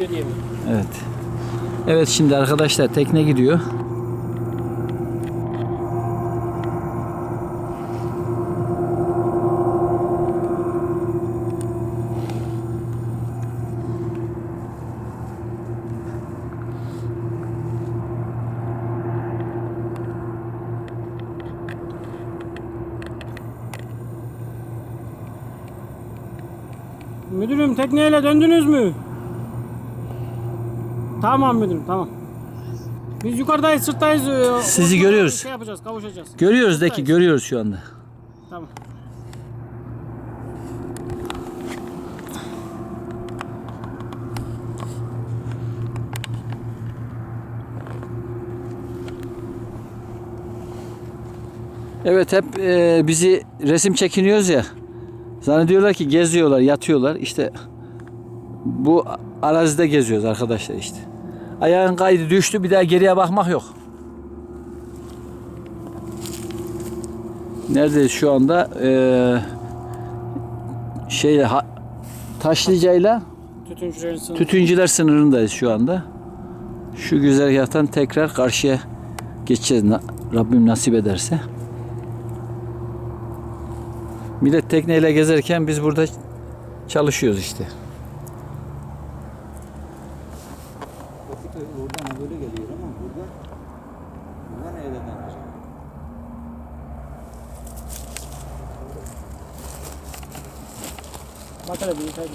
gidiyor diye mi? Evet. Evet şimdi arkadaşlar tekne gidiyor. Müdürüm tekneyle döndünüz mü? Tamam müdürüm tamam. Biz yukarıdayız sırttayız. Ee, Sizi orada görüyoruz. Şey yapacağız kavuşacağız. Görüyoruz de ki Sırttayız. görüyoruz şu anda. Tamam. Evet hep e, bizi resim çekiniyoruz ya. Zannediyorlar ki geziyorlar, yatıyorlar. İşte bu arazide geziyoruz arkadaşlar işte. Ayağın kaydı düştü bir daha geriye bakmak yok. Neredeyiz şu anda? Ee, şeyle ha, Taşlıca'yla Tütüncülerin sınıfı. Tütüncüler sınırındayız şu anda. Şu güzergahtan tekrar karşıya geçeceğiz. Rabbim nasip ederse. Millet tekneyle gezerken biz burada çalışıyoruz işte. Bakın oradan böyle geliyor ama burada burada nereden acaba? Bakalım bir yukarı.